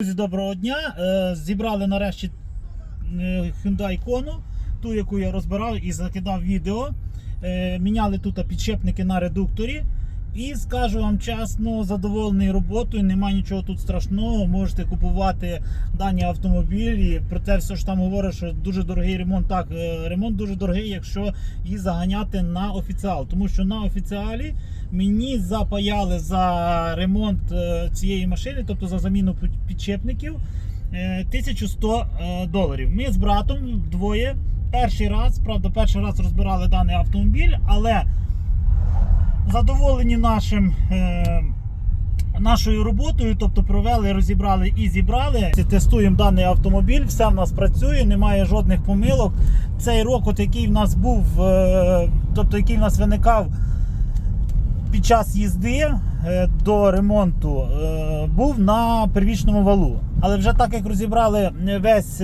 Друзі, доброго дня. Е, Зібрали нарешті е, Hyundai Kona, ту, яку я розбирав і закидав відео. Е, Міняли тут підшипники на редукторі. І скажу вам чесно, задоволений роботою, немає нічого тут страшного. Можете купувати дані автомобілі. Проте все ж там говорить, що дуже дорогий ремонт. Так, е, ремонт дуже дорогий, якщо її заганяти на офіціал. Тому що на офіціалі мені запаяли за ремонт е, цієї машини, тобто за заміну під- підшипників, е, 1100 е, доларів. Ми з братом двоє. Перший раз, правда, перший раз розбирали даний автомобіль, але задоволені нашим. е, Нашою роботою, тобто провели, розібрали і зібрали. Тестуємо даний автомобіль, все в нас працює, немає жодних помилок. Цей рокот, який в нас був, е, тобто який в нас виникав під час їзди е, до ремонту, е, був на первічному валу. Але вже так як розібрали весь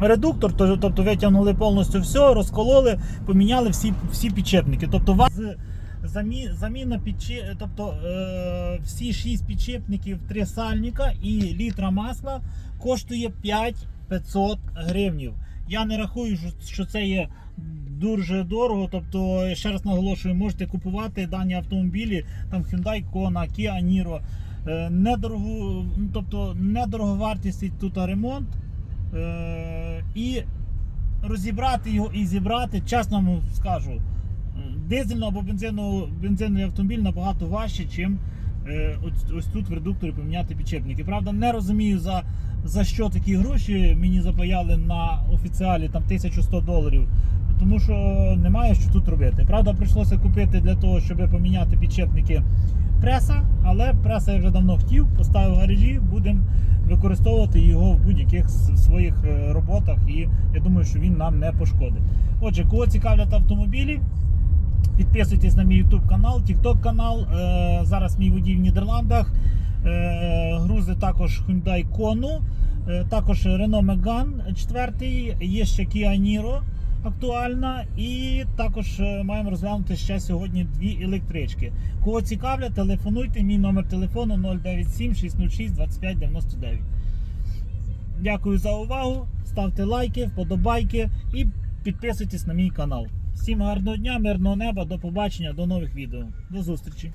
редуктор, тобто витягнули повністю все, розкололи, поміняли всі, всі підшипники. Тобто вас замі, заміна підчі, тобто е, всі 6 підшипників, 3 сальника і літра масла коштує 5500 гривнів. Я не рахую, що, це є дуже дорого. Тобто, ще раз наголошую, можете купувати дані автомобілі, там Hyundai Kona, Kia Niro. Е, Недорогу, тобто недороговартісний тут ремонт. Е, і розібрати його і зібрати, чесно вам скажу, м, дизельний або бензину, бензиновий автомобіль набагато важче, ніж е, ось, ось тут в редукторі поміняти підшипники. Правда, не розумію за, за що такі гроші мені запаяли на офіціалі там 1100 доларів. Тому що немає що тут робити. Правда, прийшлося купити для того, щоб поміняти підшипники преса, але преса я вже давно хотів, поставив в гаражі, будемо використовувати його в будь-яких своїх е, роботах, і я думаю, що він нам не пошкодить. Отже, кого цікавлять автомобілі, підписуйтесь на мій YouTube канал, TikTok канал. Е, зараз мій водій в Нідерландах. Е, грузи також Hyundai Kona, е, також Renault Megane 4, є ще Kia Niro актуальна. І також маємо розглянути ще сьогодні дві електрички. Кого цікавлять, телефонуйте. Мій номер телефону 097 606 25 99. Дякую за увагу. Ставте лайки, вподобайки і підписуйтесь на мій канал. Всім гарного дня, мирного неба, до побачення, до нових відео. До зустрічі!